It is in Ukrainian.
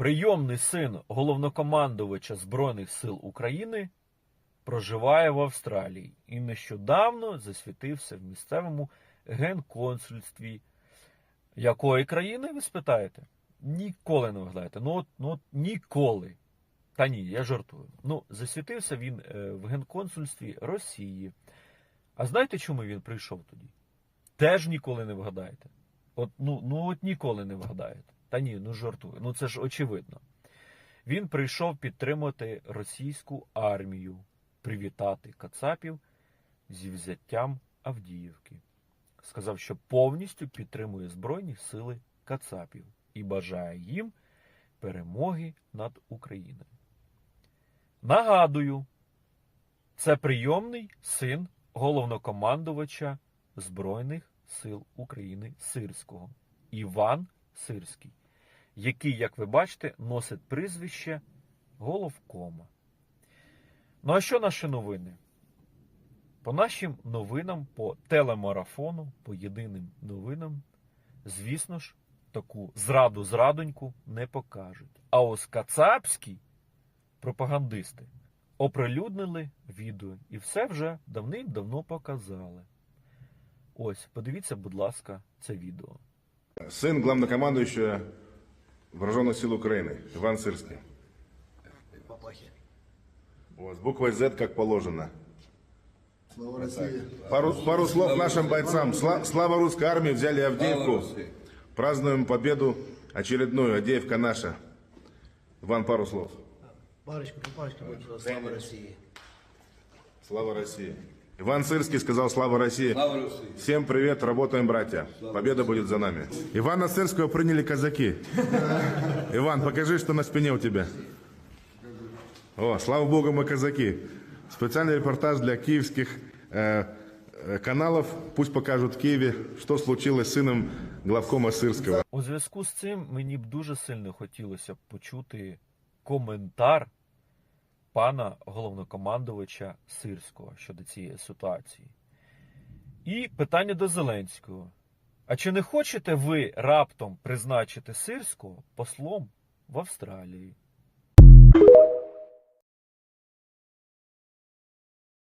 Прийомний син головнокомандувача Збройних сил України проживає в Австралії і нещодавно засвітився в місцевому генконсульстві. Якої країни, ви спитаєте? Ніколи не вгадаєте. Ну, от, ну от ніколи. Та ні, я жартую. Ну, засвітився він е, в генконсульстві Росії. А знаєте, чому він прийшов тоді? Теж ніколи не вгадаєте. От, ну, ну от ніколи не вгадаєте. Та ні, ну жартую. Ну це ж очевидно. Він прийшов підтримати російську армію, привітати Кацапів зі взяттям Авдіївки. Сказав, що повністю підтримує Збройні сили Кацапів і бажає їм перемоги над Україною. Нагадую, це прийомний син головнокомандувача Збройних сил України Сирського Іван Сирський, який, як ви бачите, носить прізвище головкома. Ну а що наші новини? По нашим новинам, по телемарафону, по єдиним новинам, звісно ж, таку зраду зрадоньку не покажуть. А ось кацапські пропагандисти оприлюднили відео і все вже давним-давно показали. Ось, подивіться, будь ласка, це відео. Сын главнокомандующего Вооруженных сил Украины, Иван Сырский. Папахи. Вот, с буквой Z, как положено. Слава России. Пару, пару слов нашим бойцам. Сла- слава русской армии, взяли Авдеевку. Празднуем победу очередную. Авдеевка наша. Иван, пару слов. Парочку, будет. Слава России. Слава России. Иван Сырский сказал «Слава России». Слава России. Всем привет, работаем, братья. Победа будет за нами. Ивана Сырского приняли казаки. Иван, покажи, что на спине у тебя. О, слава богу, мы казаки. Специальный репортаж для киевских э, э, каналов. Пусть покажут в Киеве, что случилось с сыном главкома Сырского. У зв'язку з цим мені б дуже сильно хотілося б почути коментар пана головнокомандувача Сирського щодо цієї ситуації. І питання до Зеленського. А чи не хочете ви раптом призначити Сирського послом в Австралії?